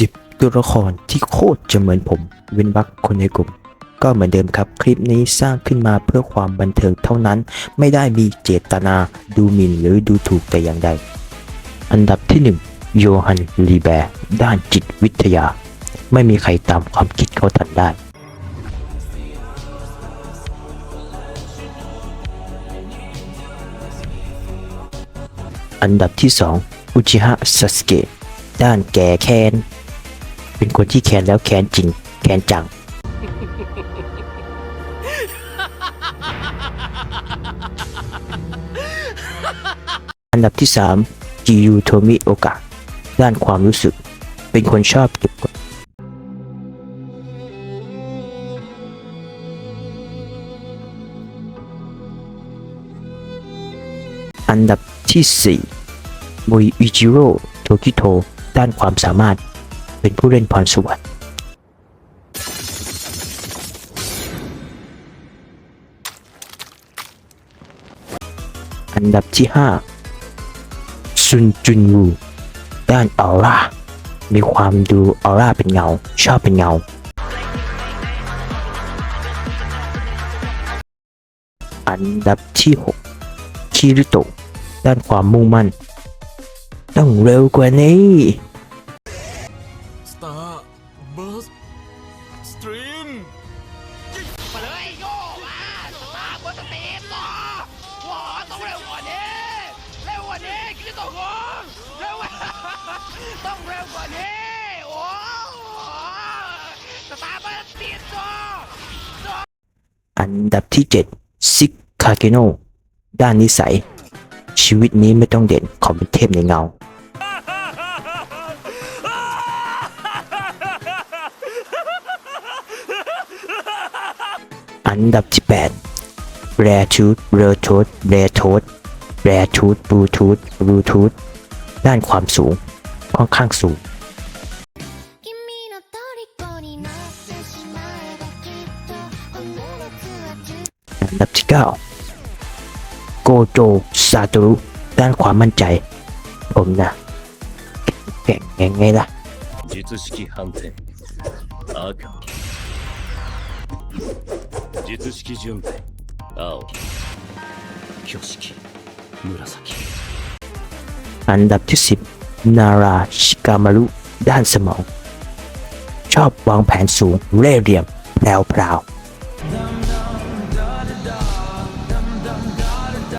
10 ตัวละครที่โคตรจะเหมือนผม เว้นวักคนในกลุ่ม ก็เหมือนเดิมครับ คลิปนี้สร้างขึ้นมาเพื่อความบันเทิงเท่านั้น ไม่ได้มีเจตนาดูหมิ่นหรือดูถูกแต่อย่างใด อันดับที่ 1 โยฮันลีแบร์ด้านจิตวิทยา ไม่มีใครตามความคิดเขาทันได้อันดับที่ 2 อุจิฮะซาสเกะด้านแก่แค้น เป็นคนที่แค้นแล้วแค้นจริง แค้นจัง อันดับที่3จิยูโทมิโอกะด้านความรู้สึก เป็นคนชอบเก็บกดอันดับที่4มุยอิจิโร่โทกิโทด้านความสามารถ เป็นผู้เล่นพรสวรรค์อันดับที่ 5 ซุนจุนวูด้านออร่า มีความดูออร่าเป็นเงา ชอบเป็นเงา อันดับที่ 6 คิริโตด้านความมุ่งมั่น ต้องเร็วกว่านี้ สตรีมมาเลยโย่มาตามบนสเตปต่อว้าต้องเร็วกว่านี้เร็วกว่านี้คิดต่องงเร็วต้องเร็วกว่านี้โอ้สตาร์บัคตีต่ออันดับที่ 7 ซิกคาเกโนด้านนิสัย ชีวิตนี้ไม่ต้องเด่นขอเป็นเทพในเงา อันดับที่ 8 แรทูดเรทูดแรทูดแรทูดบลูทูธบลูทูธด้านความสูง ค่อนข้างสูง 君の虜になってしまえばきっとこの夏は充 อันดับที่ 9 โกโจซาโตรุด้านความมั่นใจ ผมนะแก่งยังไงล่ะ 術式反転赤 术式顺転青挙式紫 อันดับที่ 10 นาราชิกามารุด้านสมอง ชอบวางแผนสูงเร่ห์เหลี่ยมแพรวพราวๆ